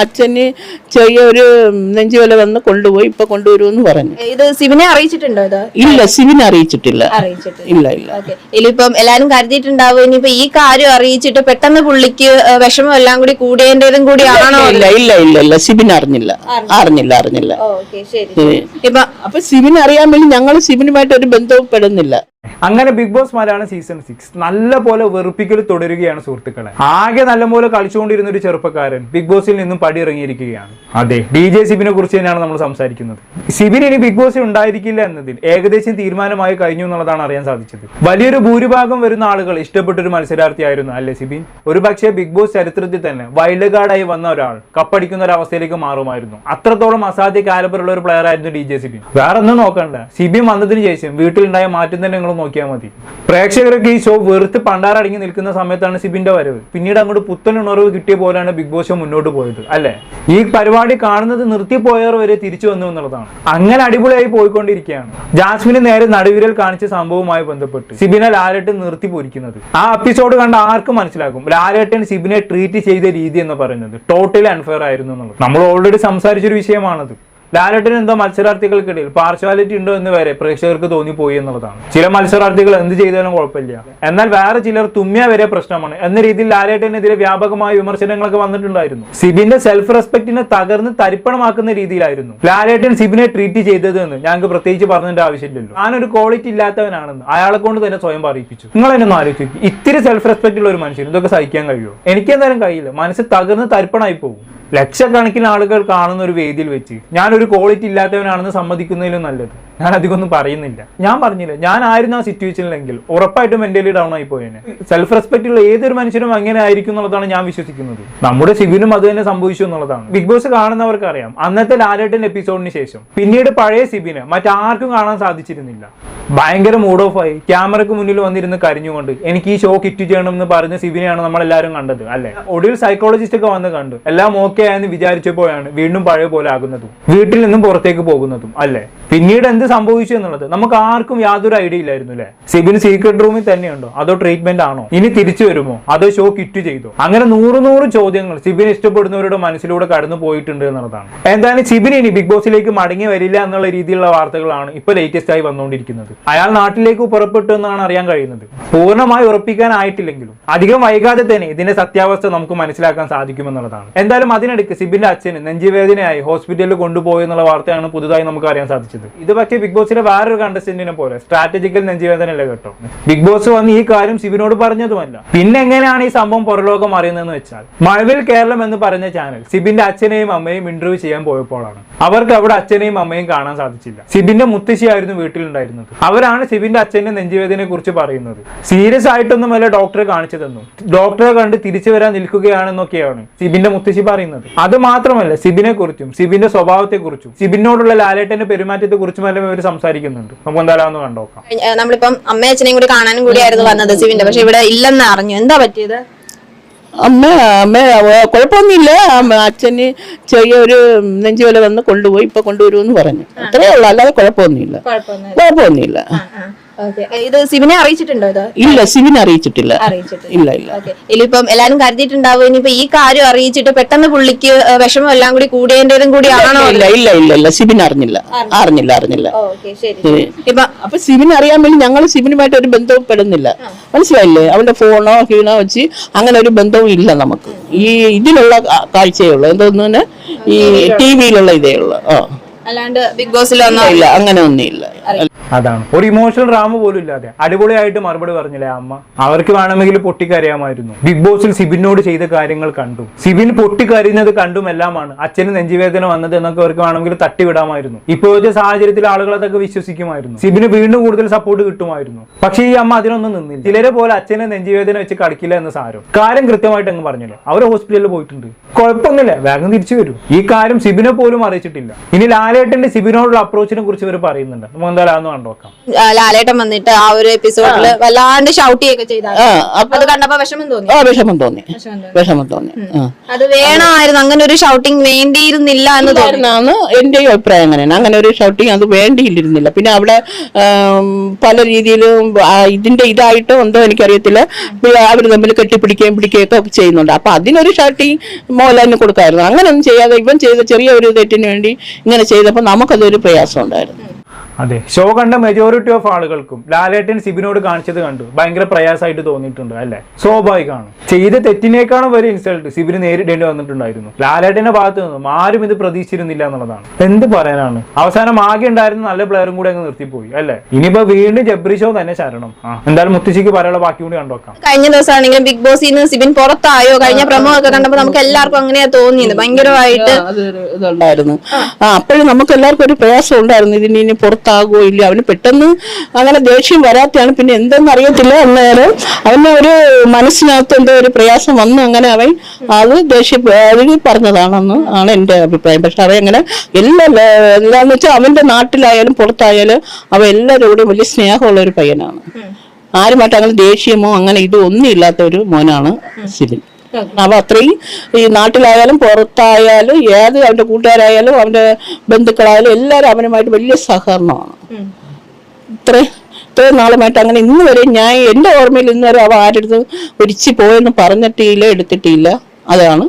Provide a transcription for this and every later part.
അച്ഛന് ചെറിയൊരു നെഞ്ചുവല വന്ന് കൊണ്ടുപോയി ഇപ്പൊ കൊണ്ടുവരുമെന്ന് പറഞ്ഞു. ഇത് സിവിനെ അറിയിച്ചിട്ടുണ്ടോ ഇത്? ഇല്ല സിവിനെ അറിയിച്ചിട്ടില്ല. ഇല്ല ഇല്ല. ഇതിലിപ്പം എല്ലാരും കരുതിയിട്ടുണ്ടാവും ഇനിയിപ്പോ ഈ കാര്യം അറിയിച്ചിട്ട് പെട്ടെന്ന് പുള്ളിക്ക് വിഷമം എല്ലാം കൂടി കൂടിയതിന്റേതും കൂടി ആണോ ഇല്ല ഇല്ല ഇല്ല ഇല്ല. സിബിൻ അറിഞ്ഞില്ല. അറിഞ്ഞില്ല. അറിഞ്ഞില്ല ഇപ്പൊ അപ്പൊ സിബിൻ അറിയാൻ വേണ്ടി ഞങ്ങൾ സിബിനുമായിട്ട് ഒരു ബന്ധവും പെടുന്നില്ല. അങ്ങനെ Bigg Boss Malayalam season six നല്ല പോലെ വെറുപ്പിക്കൽ തുടരുകയാണ് സുഹൃത്തുക്കളെ. ആകെ നല്ലപോലെ കളിച്ചുകൊണ്ടിരുന്ന ഒരു ചെറുപ്പക്കാരൻ ബിഗ് ബോസിൽ നിന്നും പടി ഇറങ്ങിയിരിക്കുകയാണ് അതെ. ഡി ജെ സിബിനെ കുറിച്ച് തന്നെയാണ് നമ്മൾ സംസാരിക്കുന്നത്. സിബിൻ ഇനി ബിഗ് ബോസിൽ ഉണ്ടായിരിക്കില്ല എന്നതിൽ ഏകദേശം തീരുമാനമായി കഴിഞ്ഞു എന്നുള്ളതാണ് അറിയാൻ സാധിച്ചത്. വലിയൊരു ഭൂരിഭാഗം വരുന്ന ആളുകൾ ഇഷ്ടപ്പെട്ട ഒരു മത്സരാർത്ഥിയായിരുന്നു അല്ലേ സിബിൻ? ഒരു പക്ഷേ ബിഗ് ബോസ് ചരിത്രത്തിൽ തന്നെ വൈൽഡ് കാർഡായി വന്ന ഒരാൾ കപ്പടിക്കുന്ന ഒരു അവസ്ഥയിലേക്ക് മാറുമായിരുന്നു. അത്രത്തോളം അസാധ്യ കാലബറുള്ള ഒരു പ്ലെയർ ആയിരുന്നു ഡി ജെ സിബിൻ. വേറെ ഒന്നും നോക്കണ്ട. സിബിൻ വന്നതിന് ശേഷം വീട്ടിലുണ്ടായ മാറ്റം തന്നെ നിങ്ങൾ നോക്കിയാൽ മതി. പ്രേക്ഷകരൊക്കെ ഈ ഷോ വെറുത്ത് പണ്ടാറടങ്ങി നിൽക്കുന്ന സമയത്താണ് സിബിന്റെ വരവ്. പിന്നീട് അങ്ങോട്ട് പുത്തൻ ഉണർവ് കിട്ടിയ പോലെയാണ് ബിഗ് ബോസ് ഷോ മുന്നോട്ട് പോയത് അല്ലെ? ഈ പരിപാടി കാണുന്നത് നിർത്തിപ്പോയവർ വരെ തിരിച്ചു വന്നു എന്നുള്ളതാണ്. അങ്ങനെ അടിപൊളിയായി പോയിക്കൊണ്ടിരിക്കുകയാണ്. ജാസ്മിന് നേരെ നടുവിരൽ കാണിച്ച സംഭവവുമായി ബന്ധപ്പെട്ട് സിബിനെ ലാലേട്ടൻ നിർത്തി പൊരിക്കുന്നത്. ആ എപ്പിസോഡ് കണ്ട ആർക്കും മനസ്സിലാക്കും ലാലേട്ടൻ സിബിനെ ട്രീറ്റ് ചെയ്ത രീതി എന്ന് പറയുന്നത് ടോട്ടലി അൺഫെയർ ആയിരുന്നു എന്നുള്ളത്. നമ്മൾ ഓൾറെഡി സംസാരിച്ചൊരു വിഷയമാണത്. ലാലട്ടിന് എന്തോ മത്സരാർത്ഥികൾക്കിടയിൽ പാർശ്വാലിറ്റി ഉണ്ടോ എന്ന് വരെ പ്രേക്ഷകർക്ക് തോന്നിപ്പോയി എന്നുള്ളതാണ്. ചില മത്സരാർത്ഥികൾ എന്ത് ചെയ്താലും കുഴപ്പമില്ല. എന്നാൽ വേറെ ചിലർ തുമ്മിയ വരെ പ്രശ്നമാണ്. എന്ന രീതിയിൽ ലാലേട്ടനെതിരെ വ്യാപകമായ വിമർശനങ്ങളൊക്കെ വന്നിട്ടുണ്ടായിരുന്നു. സിബിന്റെ സെൽഫ് റെസ്പെക്ടിനെ തകർന്ന് തരിപ്പണമാക്കുന്ന രീതിയിലായിരുന്നു ലാലേട്ടൻ സിബിനെ ട്രീറ്റ് ചെയ്തത് എന്ന് ഞങ്ങൾക്ക് പ്രത്യേകിച്ച് പറഞ്ഞതിന്റെ ആവശ്യമില്ലല്ലോ. ഞാനൊരു ക്വാളിറ്റി ഇല്ലാത്തവനാണെന്ന് അയാളെ കൊണ്ട് തന്നെ സ്വയം പറയിപ്പിച്ചു. നിങ്ങൾ എന്നെ ആലോചിച്ച് ഇത്തിരി സെൽഫ് റെസ്പെക്റ്റ് ഉള്ള ഒരു മനുഷ്യൻ ഇതൊക്കെ സഹിക്കാൻ കഴിയുമോ? എനിക്ക് എന്തായാലും കഴിയില്ല. മനസ്സ് തകർന്ന് തരിപ്പണായി പോകും. ലക്ഷക്കണക്കിന് ആളുകൾ കാണുന്ന ഒരു വേദിയിൽ വെച്ച് ഞാനൊരു ക്വാളിറ്റി ഇല്ലാത്തവനാണെന്ന് സമ്മതിക്കുന്നതിലും നല്ലത്. ഞാൻ അധികം ഒന്നും പറയുന്നില്ല. ഞാൻ പറഞ്ഞില്ല. ഞാൻ ആയിരുന്നു ആ സിറ്റുവേഷനിലെങ്കിൽ ഉറപ്പായിട്ടും മെന്റലി ഡൗൺ ആയി പോയേനെ സെൽഫ് റെസ്പെക്ട് ഉള്ള ഏതൊരു മനുഷ്യനും അങ്ങനെ ആയിരിക്കും എന്നുള്ളതാണ് ഞാൻ വിശ്വസിക്കുന്നത്. നമ്മുടെ ശിവനും അത് തന്നെ സംഭവിച്ചു എന്നുള്ളതാണ്. ബിഗ് ബോസ് കാണുന്നവർക്ക് അറിയാം അന്നത്തെ ലാലേട്ടൻ എപ്പിസോഡിന് ശേഷം. പിന്നീട് പഴയ സിബിനെ മറ്റാർക്കും കാണാൻ സാധിച്ചിരുന്നില്ല. ഭയങ്കര മൂഡ് ഓഫ് ആയി. ക്യാമറയ്ക്ക് മുന്നിൽ വന്നിരുന്ന് കരഞ്ഞുകൊണ്ട്. എനിക്ക് ഈ ഷോ കിറ്റ് ചെയ്യണം എന്ന് പറഞ്ഞ സിബിനെയാണ് നമ്മൾ എല്ലാവരും കണ്ടത് അല്ലെ? ഒടുവിൽ സൈക്കോളജിസ്റ്റ് ഒക്കെ വന്ന് കണ്ടു. എല്ലാം ഓക്കെ ആയെന്ന് വിചാരിച്ചപ്പോഴാണ് വീണ്ടും പഴയ പോലെ ആകുന്നതും വീട്ടിൽ നിന്നും പുറത്തേക്ക് പോകുന്നതും അല്ലെ? പിന്നീട് എന്ത് സംഭവിച്ചു എന്നുള്ളത് നമുക്ക് ആർക്കും യാതൊരു ഐഡിയ ഇല്ലായിരുന്നു അല്ലെ? സിബിന് സീക്രട്ട് റൂമിൽ തന്നെയുണ്ടോ? അതോ ട്രീറ്റ്മെന്റ് ആണോ? ഇനി തിരിച്ചു വരുമോ? അതോ ഷോ കിറ്റ് ചെയ്തോ? അങ്ങനെ നൂറ് നൂറ് ചോദ്യങ്ങൾ സിബിനെ ഇഷ്ടപ്പെടുന്നവരുടെ മനസ്സിലൂടെ കടന്നു പോയിട്ടുണ്ട് എന്നുള്ളതാണ്. എന്തായാലും സിബിന് ഇനി ബിഗ് ബോസിലേക്ക് മടങ്ങി വരില്ല എന്നുള്ള രീതിയിലുള്ള വാർത്തകളാണ് ഇപ്പൊ ലേറ്റസ്റ്റ് ആയി വന്നുകൊണ്ടിരിക്കുന്നത്. അയാൾ നാട്ടിലേക്ക് പുറപ്പെട്ടു എന്നാണ് അറിയാൻ കഴിയുന്നത്. പൂർണമായി ഉറപ്പിക്കാനായിട്ടില്ലെങ്കിലും അധികം വൈകാതെ തന്നെ ഇതിന്റെ സത്യാവസ്ഥ നമുക്ക് മനസ്സിലാക്കാൻ സാധിക്കുമെന്നുള്ളതാണ്. എന്തായാലും അതിനിടയ്ക്ക് സിബിന്റെ അച്ഛന് നെഞ്ചുവേദനയായി ഹോസ്പിറ്റലിൽ കൊണ്ടുപോയി എന്നുള്ള വാർത്തയാണ് പുതുതായി നമുക്ക് അറിയാൻ സാധിച്ചത്. ഇത് പക്ഷേ ബിഗ് ബോസിലെ വേറൊരു കണ്ടസ്റ്റന്റിനെ പോലെ സ്ട്രാറ്റജിക്കൽ നെഞ്ചുവേദന അല്ല കേട്ടോ? ബിഗ് ബോസ് വന്ന് ഈ കാര്യം സിബിനോട് പറഞ്ഞതുമല്ല. പിന്നെ എങ്ങനെയാണ് ഈ സംഭവം പുറലോകം അറിയുന്നതെന്ന് വെച്ചാൽ മഴവിൽ കേരളം എന്ന് പറഞ്ഞ ചാനൽ സിബിന്റെ അച്ഛനെയും അമ്മയും ഇന്റർവ്യൂ ചെയ്യാൻ പോയപ്പോഴാണ്. അവർക്ക് അവിടെ അച്ഛനെയും അമ്മയും കാണാൻ സാധിച്ചില്ല. സിബിന്റെ മുത്തശ്ശിയായിരുന്നു വീട്ടിലുണ്ടായിരുന്നത്. അവരാണ് ശിവിന്റെ അച്ഛന്റെ നെഞ്ചുവേദനയെ കുറിച്ച് പറയുന്നത്. സീരിയസ് ആയിട്ടൊന്നും അല്ല ഡോക്ടറെ കാണിച്ചു തന്നു ഡോക്ടറെ കണ്ട് തിരിച്ചു വരാൻ നിൽക്കുകയാണെന്നൊക്കെയാണ് സിബിന്റെ മുത്തശ്ശി പറയുന്നത്. അത് മാത്രമല്ല സിബിനെ കുറിച്ചും സിബിന്റെ സ്വഭാവത്തെ കുറിച്ചും സിബിനോടുള്ള ലാലേട്ടന്റെ പെരുമാറ്റത്തെ കുറിച്ചും എല്ലാം ഇവർ സംസാരിക്കുന്നുണ്ട്. നമുക്ക് എന്തായാലും കണ്ടോക്കാം. നമ്മളിപ്പം അമ്മയച്ഛനെയും കൂടി കാണാനും കൂടിയായിരുന്നു വന്നത് സിബിന്റെ. പക്ഷെ ഇവിടെ ഇല്ലെന്ന് അറിഞ്ഞു. എന്താ പറ്റിയത്? അമ്മ അമ്മ കുഴപ്പമൊന്നുമില്ല. അച്ഛന് ചെറിയൊരു നെഞ്ചുവല വന്ന് കൊണ്ടുപോയി ഇപ്പൊ കൊണ്ടുവരുമെന്ന് പറഞ്ഞു. അത്രേ ഉള്ളൂ. അല്ലാതെ കുഴപ്പമൊന്നുമില്ല. കുഴപ്പമൊന്നുമില്ല. ഇത് സിബിനെ അറിയിച്ചിട്ടുണ്ടോ ഇത്? ഇല്ല സിബിൻ അറിയിച്ചിട്ടില്ല. ഇല്ല ഇല്ല. ഇതിലിപ്പം എല്ലാരും കരുതിയിട്ടുണ്ടാവും ഇനിയിപ്പോ ഈ കാര്യം അറിയിച്ചിട്ട് പെട്ടെന്ന് പുള്ളിക്ക് വിഷമം എല്ലാം കൂടി കൂടിയതിന്റേതും കൂടി ആണോ ഇല്ല ഇല്ല ഇല്ല ഇല്ല. സിബിൻ അറിഞ്ഞില്ല. അറിഞ്ഞില്ല. അറിഞ്ഞില്ല ഇപ്പൊ അപ്പൊ സിബിൻ അറിയാൻ വേണ്ടി ഞങ്ങൾ സിബിനുമായിട്ട് ഒരു ബന്ധവും പെടുന്നില്ല. മനസ്സിലായില്ലേ? അവന്റെ ഫോണോ ഹീണോ വെച്ച് അങ്ങനെ ഒരു ബന്ധവും ഇല്ല നമുക്ക്. ഈ ഇതിലുള്ള കാഴ്ചയുള്ളൂ എന്തോന്നു ഈ ടി വിയിലുള്ള ഇതേ ഉള്ളു. ആ. അല്ലാണ്ട് ബിഗ് ബോസിലൊന്നും ഇല്ല അങ്ങനെ ഒന്നുമില്ല അതാണ്. ഒരു ഇമോഷണൽ ഡ്രാമ പോലും ഇല്ലാതെ. അടിപൊളിയായിട്ട് മറുപടി പറഞ്ഞില്ലേ അമ്മ? അവർക്ക് വേണമെങ്കിൽ പൊട്ടിക്കരയാമായിരുന്നു. ബിഗ് ബോസിൽ സിബിനോട് ചെയ്ത കാര്യങ്ങൾ കണ്ടു. സിബിൻ പൊട്ടിക്കരയുന്നത് കണ്ടും എല്ലാമാണ്. അച്ഛന് നെഞ്ചുവേദന വന്നത് എന്നൊക്കെ അവർക്ക് വേണമെങ്കിൽ തട്ടിവിടാമായിരുന്നു. ഇപ്പോഴത്തെ സാഹചര്യത്തിൽ ആളുകൾ അതൊക്കെ വിശ്വസിക്കുമായിരുന്നു. സിബിന് വീണ്ടും കൂടുതൽ സപ്പോർട്ട് കിട്ടുമായിരുന്നു. പക്ഷേ ഈ അമ്മ അതിനൊന്നും നിന്നില്ല. ചിലരെ പോലെ അച്ഛനെ നെഞ്ചുവേദന വെച്ച് കളിക്കില്ല എന്ന് സാരം. കാര്യം കൃത്യമായിട്ട് അങ്ങ് പറഞ്ഞില്ലേ? അവർ ഹോസ്പിറ്റലിൽ പോയിട്ടുണ്ട്. കുഴപ്പമൊന്നുമില്ല. വേഗം തിരിച്ചു വരും. ഈ കാര്യം സിബിനെ പോലും അറിയിച്ചിട്ടില്ല. ഇനി ലാലേട്ടന്റെ സിബിനോടുള്ള അപ്രോച്ചിനെ കുറിച്ച് ഇവർ പറയുന്നുണ്ട്. നമുക്ക് എന്തായാലും അതൊന്ന് കണ്ടു നോക്കാം. ലാലേട്ടൻ വന്നിട്ട് ആ ഒരു എപ്പിസോഡിൽ വല്ലാണ്ട് ഷൗട്ട് ചെയ്യൊക്കെ ചെയ്ത അത് കണ്ടപ്പോ വിഷമം തോന്നി. ആ വിഷമം തോന്നി. വിഷമം തോന്നി. അത് വേണമായിരുന്നു. അങ്ങനെ ഒരു ഷൗട്ടിങ് വേണ്ടിയിരുന്നില്ല എന്ന് തോന്നുന്നു എന്റെ അഭിപ്രായം അങ്ങനെയാണ്. അങ്ങനെ ഒരു ഷൗട്ടിങ് അത് വേണ്ടിയില്ലിരുന്നില്ല പിന്നെ അവിടെ പല രീതിയിലും ഇതിന്റെ ഇതായിട്ടോ എന്തോ എനിക്കറിയത്തില്ല. അവർ തമ്മിൽ കെട്ടിപ്പിടിക്കുകയും പിടിക്കുകയൊക്കെ ചെയ്യുന്നുണ്ട്. അപ്പൊ അതിനൊരു ഷൗട്ടിങ് മോഹൻലാലിന് കൊടുക്കായിരുന്നു. അങ്ങനെ ഒന്നും ചെയ്യാതെ ഇവൻ ചെയ്ത ചെറിയ ഒരു തെറ്റിന് വേണ്ടി ഇങ്ങനെ ചെയ്തപ്പോൾ നമുക്കതൊരു പ്രയാസം ഉണ്ടായിരുന്നു അതെ. ഷോ കണ്ട മെജോറിറ്റി ഓഫ് ആളുകൾക്കും ലാലേട്ടൻ സിബിനോട് കാണിച്ചത് കണ്ടു. ഭയങ്കര പ്രയാസമായിട്ട് തോന്നിയിട്ടുണ്ട് അല്ലെ? സ്വാഭാവികമാണ്. ചെയ്ത തെറ്റിനേക്കാളും വരെ ഇൻസൾട്ട് സിബിന് നേരിടേണ്ടി വന്നിട്ടുണ്ടായിരുന്നു. ലാലേട്ടന്റെ ഭാഗത്ത് നിന്നും ആരും ഇത് പ്രതീക്ഷിച്ചിരുന്നില്ല എന്നുള്ളതാണ്. എന്ത് പറയാനാണ്? അവസാനം ആകെ ഉണ്ടായിരുന്ന നല്ല പ്ലെയറും കൂടെ അങ്ങ് നിർത്തിപ്പോയി അല്ലെ? ഇനിയിപ്പോ വീണ്ടും ജബ്രി ഷോ തന്നെ ശരണം. എന്തായാലും മുത്തശ്ശിക്ക് പറയാനുള്ള ബാക്കി കൂടി കണ്ടോക്കാം കഴിഞ്ഞ ദിവസമാണെങ്കിലും ബിഗ് ബോസിൽ നിന്ന് സിബിൻ പുറത്തായോ? കഴിഞ്ഞ പ്രമോ ഒക്കെ കണ്ടപ്പോ നമുക്ക് എല്ലാവർക്കും അങ്ങനെയാ തോന്നിയത്. ഭയങ്കരമായിട്ട് ഇതുണ്ടായിരുന്നു. ആ. അപ്പോഴും നമുക്ക് എല്ലാവർക്കും ഒരു പ്രയാസം ഉണ്ടായിരുന്നു. ഇതിന് ഇനി പുറത്താകുമോ ഇല്ല അവന് പെട്ടെന്ന് അങ്ങനെ ദേഷ്യം വരാത്തയാണ്. പിന്നെ എന്തെന്ന് അറിയത്തില്ല അന്നേരം അവന് ഒരു മനസ്സിനകത്ത് എന്തോ ഒരു പ്രയാസം വന്നു അങ്ങനെ അവൻ അത് ദേഷ്യം പറഞ്ഞതാണെന്ന് ആണ് എന്റെ അഭിപ്രായം. പക്ഷെ അവൻ അങ്ങനെ എല്ലാ എന്താന്ന് വെച്ചാൽ അവന്റെ നാട്ടിലായാലും പുറത്തായാലും അവ എല്ലാവരോടും വലിയ സ്നേഹമുള്ള ഒരു പയ്യനാണ് ആരുമായിട്ട് അങ്ങനെ ദേഷ്യമോ അങ്ങനെ ഇതോ ഒന്നും ഇല്ലാത്ത ഒരു മോനാണ് സിബിൻ. അവ അത്രയും ഈ നാട്ടിലായാലും പുറത്തായാലും ഏത് അവന്റെ കൂട്ടുകാരായാലും അവന്റെ ബന്ധുക്കളായാലും എല്ലാവരും അവനുമായിട്ട് വലിയ സഹകരണമാണ്. ഇത്ര ഇത്രയും നാളുമായിട്ട് അങ്ങനെ ഇന്ന് വരെ ഞാൻ എന്റെ ഓർമ്മയിൽ ഇന്ന് വരെ അവ ആരുടെ ഒരിച്ച് പോയെന്ന് പറഞ്ഞിട്ടില്ല എടുത്തിട്ടില്ല. അതാണ്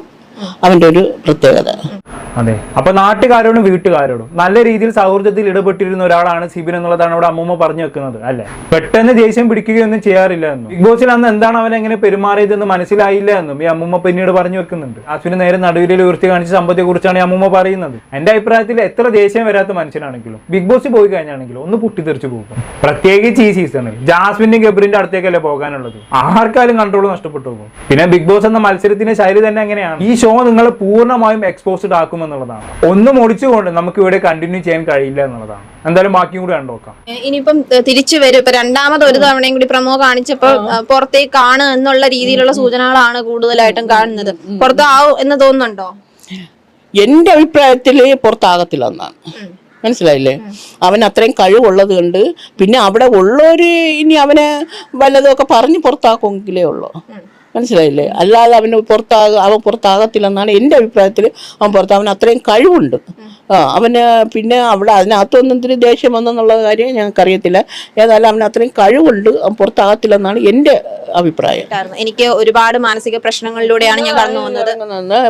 അവന്റെ ഒരു പ്രത്യേകത. അതെ. അപ്പൊ നാട്ടുകാരോടും വീട്ടുകാരോടും നല്ല രീതിയിൽ സൗഹൃദത്തിൽ ഇടപെട്ടിരുന്ന ഒരാളാണ് സിബിൻ എന്നുള്ളതാണ് അവിടെ അമ്മൂമ്മ പറഞ്ഞു വെക്കുന്നത് അല്ലെ? പെട്ടെന്ന് ദേഷ്യം പിടിക്കുകയൊന്നും ചെയ്യാറില്ല എന്നും. ബിഗ് ബോസിൽ അന്ന് എന്താണ് അവൻ എങ്ങനെ പെരുമാറിയതെന്ന് മനസ്സിലായില്ല എന്നും ഈ അമ്മൂമ്മ പിന്നീട് പറഞ്ഞു വെക്കുന്നുണ്ട്. അശ്വിന് നേരെ നടുവിലെ ഉയർത്തി കാണിച്ച സമ്പത്തെ കുറിച്ചാണ് ഈ അമ്മൂമ്മ പറയുന്നത്. എന്റെ അഭിപ്രായത്തിൽ എത്ര ദേഷ്യം വരാത്ത മനുഷ്യനാണെങ്കിലും ബിഗ് ബോസ് പോയി കഴിഞ്ഞാണെങ്കിലും ഒന്ന് പൊട്ടിത്തെറിച്ച് പോകും. പ്രത്യേകിച്ച് ഈ സീസണിൽ ജാസ്മിന്റെയും ഗബ്രിന്റെ അടുത്തേക്കല്ലേ പോകാനുള്ളത്? ആർക്കാലും കൺട്രോൾ നഷ്ടപ്പെട്ടു പോകും. പിന്നെ ബിഗ് ബോസ് എന്ന മത്സരത്തിന്റെ ശൈലി തന്നെ അങ്ങനെയാണ് ഈ നിങ്ങളെ പൂർണമായും എക്സ്പോസ്ഡ് ആക്കും എന്നുള്ളതാണ് ഒന്നും ഒടിച്ചുകൊണ്ട് നമുക്ക് ഇവിടെ കണ്ടിന്യൂ ചെയ്യാൻ കഴിയില്ല എന്നുള്ളതാണ്. എന്തായാലും ബാക്കിയും കൂടി കണ്ടുനോക്കാം ഇനിയിപ്പം തിരിച്ചു വരും. ഇപ്പൊ രണ്ടാമത് ഒരു തവണയും കൂടി പ്രമോ കാണിച്ചപ്പോ പുറത്തേക്ക് ആണ് എന്നുള്ള രീതിയിലുള്ള സൂചനകളാണ് കൂടുതലായിട്ടും കാണുന്നത്. പുറത്താവും എന്ന് തോന്നുന്നുണ്ടോ? എന്റെ അഭിപ്രായത്തിൽ പുറത്താകത്തില്ലെന്നാണ് മനസ്സിലായില്ലേ? അവൻ അത്രയും കഴിവുള്ളത് കൊണ്ട് പിന്നെ അവിടെ ഉള്ളവര് ഇനി അവനെ വല്ലതും ഒക്കെ പറഞ്ഞ് പുറത്താക്കുമെങ്കിലേ ഉള്ളൂ. മനസ്സിലായില്ലേ? അല്ലാതെ അവന് പുറത്താക അവൻ പുറത്താകത്തില്ലെന്നാണ് എന്റെ അഭിപ്രായത്തിൽ അവൻ പുറത്ത് അവൻ അത്രയും കഴിവുണ്ട്. ആ അവന് പിന്നെ അവിടെ അതിനകത്തൊന്നും ഇത്തിരി ദേഷ്യം വന്നെന്നുള്ള കാര്യം ഞങ്ങൾക്കറിയത്തില്ല. ഏതായാലും അവന് അത്രയും കഴിവുണ്ട് അവൻ പുറത്താകത്തില്ലെന്നാണ് എന്റെ അഭിപ്രായം. എനിക്ക് ഒരുപാട് മാനസിക പ്രശ്നങ്ങളിലൂടെയാണ് ഞാൻ കടന്നു വന്നത്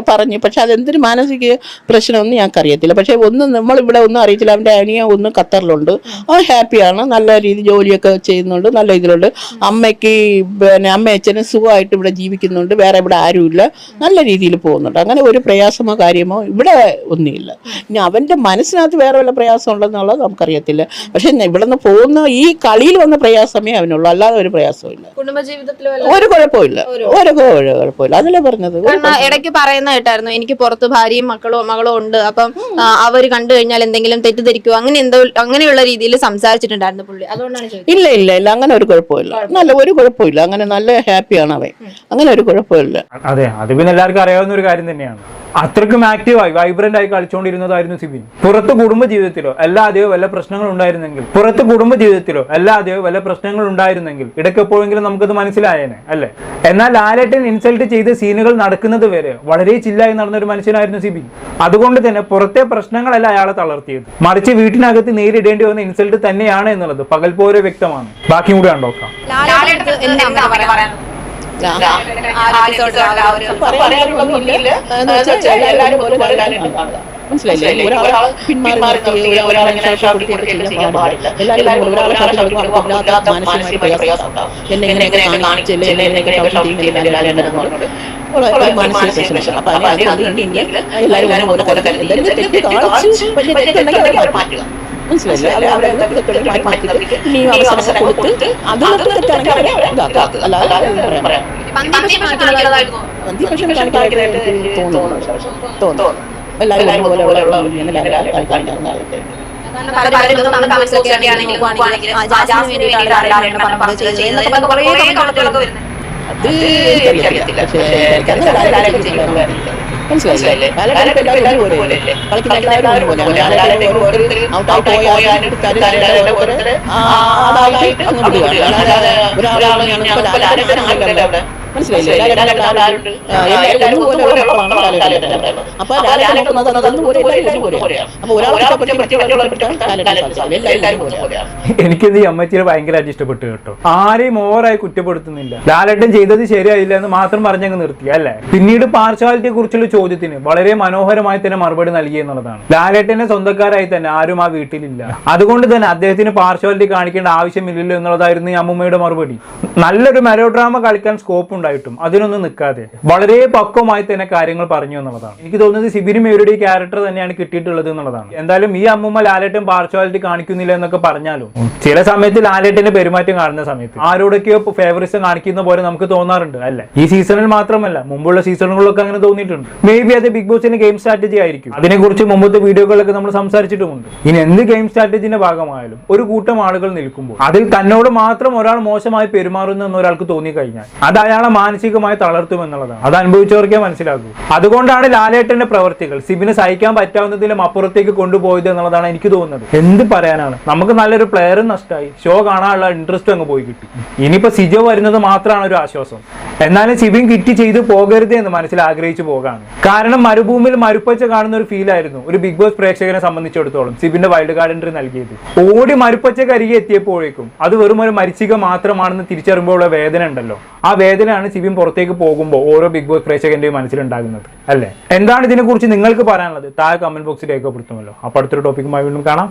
പറഞ്ഞു. പക്ഷെ അതെന്തൊരു മാനസിക പ്രശ്നമൊന്നും ഞങ്ങൾക്ക് അറിയത്തില്ല പക്ഷെ ഒന്നും നമ്മളിവിടെ ഒന്നും അറിയത്തില്ല. അവന്റെ അനിയ ഒന്ന് ഖത്തറിലുണ്ട്. അവൻ ഹാപ്പിയാണ്. നല്ല രീതിയിൽ ജോലിയൊക്കെ ചെയ്യുന്നുണ്ട്. നല്ല ഇതിലുണ്ട്. അമ്മയ്ക്ക് പിന്നെ അമ്മ അച്ഛനും സുഖമായിട്ട് ഇവിടെ ജീവിക്കുന്നുണ്ട് വേറെ ഇവിടെ ആരുമില്ല. നല്ല രീതിയിൽ പോകുന്നുണ്ട്. അങ്ങനെ ഒരു പ്രയാസമോ കാര്യമോ ഇവിടെ ഒന്നുമില്ല. ഇനി അവന്റെ മനസ്സിനകത്ത് വേറെ വല്ല പ്രയാസം ഉണ്ടെന്നുള്ളത് നമുക്കറിയത്തില്ല. പക്ഷെ ഇവിടെ നിന്ന് പോകുന്ന ഈ കളിയിൽ വന്ന പ്രയാസമേ അവനുള്ളൂ. അല്ലാതെ ഒരു കുടുംബജീവിതത്തിൽ ഒരു കുഴപ്പമില്ല ഒരു കുഴപ്പമില്ല അതല്ലേ പറഞ്ഞത്? ഇടയ്ക്ക് പറയുന്ന കേട്ടായിരുന്നു. എനിക്ക് പുറത്ത് ഭാര്യയും മക്കളോ മകളോ ഉണ്ട്. അപ്പം അവർ അവർ കണ്ടു കഴിഞ്ഞാൽ എന്തെങ്കിലും തെറ്റിദ്ധരിക്കുവോ? അങ്ങനെ എന്തോ അങ്ങനെയുള്ള രീതിയിൽ സംസാരിച്ചിട്ടുണ്ടായിരുന്നു പുള്ളി. അതുകൊണ്ടാണ് ഇല്ല ഇല്ല ഇല്ല. അങ്ങനെ ഒരു കുഴപ്പമില്ല. നല്ല ഒരു കുഴപ്പമില്ല അങ്ങനെ നല്ല ഹാപ്പിയാണ് അവൻ. അങ്ങനെ ഒരു കുഴപ്പമില്ല. അതെ അത് പിന്നെ എല്ലാവർക്കും അറിയാവുന്ന ഒരു കാര്യം തന്നെയാണ്. അത്രക്കും ആക്റ്റീവായി വൈബ്രന്റ് ആയി കളിച്ചുകൊണ്ടിരുന്നതായിരുന്നു സിബിൻ. പുറത്ത് കുടുംബ ജീവിതത്തിലോ അല്ലാതെയോ വല്ല പ്രശ്നങ്ങൾ ഉണ്ടായിരുന്നെങ്കിൽ പുറത്ത് കുടുംബ ജീവിതത്തിലോ അല്ലാതെയോ വല്ല പ്രശ്നങ്ങൾ ഉണ്ടായിരുന്നെങ്കിൽ ഇടയ്ക്കെപ്പോഴെങ്കിലും നമുക്കത് മനസ്സിലായേനെ അല്ലെ? എന്നാൽ ലാലേട്ടൻ ഇൻസൾട്ട് ചെയ്ത സീനുകൾ നടക്കുന്നത് വരെ വളരെ ചില്ലായി നടന്ന ഒരു മനുഷ്യനായിരുന്നു സിബിൻ. അതുകൊണ്ട് തന്നെ പുറത്തെ പ്രശ്നങ്ങളല്ല അയാളെ തളർത്തിയത്. മറിച്ച് വീട്ടിനകത്ത് നേരിടേണ്ടി വന്ന ഇൻസൾട്ട് തന്നെയാണ് എന്നുള്ളത് പകൽ പോലെ വ്യക്തമാണ്. ബാക്കി കൂടെ കണ്ടോക്കാം. മനസ്സിലായില്ലേ? ഒരാളെ പിന്മാറി നിർത്തി, ഒരാളെ ശാപപ്പെടുത്തിയൊക്കെ ചെയ്യാൻ പാടില്ല. എല്ലാവരും കൂടെ ഒരാളെ ശാപപ്പെടുത്തി കൊടുക്കാത്ത മാനസികമായ പ്രയാസം ഉണ്ടാവും. എന്നെ എങ്ങനെ കാണിച്ചില്ലേ, എന്നെ ശാപപ്പെടുത്തിയില്ലേ, എല്ലാവരും മനസ്സിലായില്ലേ? അവരെ അവരെ തെറ്റുണ്ടെങ്കിൽ മാറ്റി മാറ്റി ഇനി അവസരം കൊടുത്ത് അതിനകത്ത് തെറ്റാണെങ്കിൽ അവരെ ഇതാക്കുക. അല്ലാതെ പറയാൻ അന്ത്യപക്ഷം കാണിക്കാനായിട്ട് തോന്നുന്നു. തോന്നുന്നു. എല്ലാവരും ഒരുപോലെ ഉള്ള എല്ലാവരും കാണിക്കാനായിട്ട് അത് എനിക്കറിയത്തില്ല. പക്ഷേ ചെയ്യുന്നതായിട്ട് മനസ്സിലായില്ലേ ഇപ്പൊ എല്ലാവരും ഒരുപോലെയല്ലേ കളിക്കുന്ന എല്ലാവരും ഓരോരുത്തർ ഔട്ടായി പോയാലും ലാലേട്ടൻ ഓരോരുത്തർ ആടായിട്ട് അങ്ങ് വിടുകയാണ് അല്ലാതെ ഒരാളാണ് മനസ്സിലായില്ലേ? അപ്പൊ എനിക്കിത് ഈ അമ്മച്ചിയെ ഭയങ്കരമായിട്ട് ഇഷ്ടപ്പെട്ടു കേട്ടോ. ആരെയും ഓവറായി കുറ്റപ്പെടുത്തുന്നില്ല. ലാലേട്ടൻ ചെയ്തത് ശരിയായില്ല എന്ന് മാത്രം പറഞ്ഞങ്ങ് നിർത്തി അല്ലേ? പിന്നീട് പാർശ്വാലിറ്റിയെ കുറിച്ചുള്ള ചോദ്യത്തിന് വളരെ മനോഹരമായി തന്നെ മറുപടി നൽകി എന്നുള്ളതാണ്. ലാലേട്ടന്റെ സ്വന്തക്കാരായി തന്നെ ആരും ആ വീട്ടിലില്ല. അതുകൊണ്ട് തന്നെ അദ്ദേഹത്തിന് പാർശ്വാലിറ്റി കാണിക്കേണ്ട ആവശ്യമില്ലല്ലോ എന്നുള്ളതായിരുന്നു ഈ അമ്മുമ്മയുടെ മറുപടി. നല്ലൊരു മെലോഡ്രാമ കളിക്കാൻ സ്കോപ്പ് ഉണ്ടായിട്ടും അതിനൊന്നും നിൽക്കാതെ വളരെ പക്വമായി തന്നെ കാര്യങ്ങൾ പറഞ്ഞു എന്നുള്ളതാണ്. എനിക്ക് തോന്നുന്നത് സിബിനും ഈ ക്യാരക്ടർ തന്നെയാണ് കിട്ടിയിട്ടുള്ളത് എന്നുള്ളതാണ്. എന്തായാലും ഈ അമ്മുമ്മ ലാലേട്ടൻ പാർശ്വാലിറ്റി കാണിക്കുന്നില്ല എന്നൊക്കെ പറഞ്ഞാലും ചില സമയത്ത് ലാലേട്ടന്റെ പെരുമാറ്റം കാണുന്ന സമയത്ത് ആരോടൊക്കെയോ ഫേവറിസം കാണിക്കുന്ന പോലെ നമുക്ക് തോന്നാറുണ്ട് അല്ലേ? ഈ സീസണിൽ മാത്രമല്ല മുമ്പുള്ള സീസണുകളിലൊക്കെ അങ്ങനെ തോന്നിയിട്ടുണ്ട്. മേ ബി അത് ബിഗ് ബോസിന്റെ ഗെയിം സ്ട്രാറ്റജി ആയിരിക്കും. അതിനെക്കുറിച്ച് മുമ്പത്തെ വീഡിയോകളിലൊക്കെ നമ്മൾ സംസാരിച്ചിട്ടുമുണ്ട്. ഇനി എന്ത് ഗെയിം സ്ട്രാറ്റജിന്റെ ഭാഗമായാലും ഒരു കൂട്ടം ആളുകൾ നിൽക്കുമ്പോൾ അതിൽ തന്നോട് മാത്രം ഒരാൾ മോശമായി പെരുമാറുന്നു എന്ന് ഒരാൾക്ക് തോന്നിക്കഴിഞ്ഞാൽ അത് അയാളെ മാനസികമായി തളർത്തും എന്നുള്ളതാണ്. അത് അനുഭവിച്ചവർക്കേ മനസ്സിലാകൂ. അതുകൊണ്ടാണ് ലാലേട്ടന്റെ പ്രവർത്തികൾ സിബിന് സഹിക്കാൻ പറ്റാവുന്നതിലും അപ്പുറത്തേക്ക് കൊണ്ടുപോയത് എന്നുള്ളതാണ് എനിക്ക് തോന്നുന്നത്. എന്ത് പറയാനാണ്? നമുക്ക് നല്ലൊരു പ്ലെയറും നഷ്ടമായി ഷോ കാണാനുള്ള ഇൻട്രസ്റ്റ് അങ്ങ് പോയി കിട്ടി. ഇനിയിപ്പോ സിജോ വരുന്നത് മാത്രമാണ് ഒരു ആശ്വാസം. എന്നാലും സിബിൻ കിറ്റ് ചെയ്ത് പോകരുത് എന്ന് മനസ്സിൽ ആഗ്രഹിച്ചു പോകാണ് കാരണം മരുഭൂമിയിൽ മരുപ്പച്ച കാണുന്ന ഒരു ഫീൽ ആയിരുന്നു ഒരു ബിഗ് ബോസ് പ്രേക്ഷകനെ സംബന്ധിച്ചിടത്തോളം സിബിന്റെ വൈൽഡ് കാർഡ് എൻട്രി നൽകിയത്. ഓടി മരുപ്പച്ച കരികെ എത്തിയപ്പോഴേക്കും അത് വെറും ഒരു മരിച്ചിക മാത്രമാണെന്ന് തിരിച്ചറിയുമ്പോഴുള്ള വേദന ഉണ്ടല്ലോ. ആ വേദനയാണ് സിബിൻ പുറത്തേക്ക് പോകുമ്പോൾ ഓരോ ബിഗ് ബോസ് പ്രേക്ഷകന്റെയും മനസ്സിലുണ്ടാകുന്നത്? അല്ലേ? എന്താണ് ഇതിനെക്കുറിച്ച് നിങ്ങൾക്ക് പറയാനുള്ളത്? താഴെ കമന്റ് ബോക്സിൽ രേഖപ്പെടുത്തുമല്ലോ. അപ്പോൾ അടുത്തൊരു ടോപ്പിക്കുമായി വീണ്ടും കാണാം.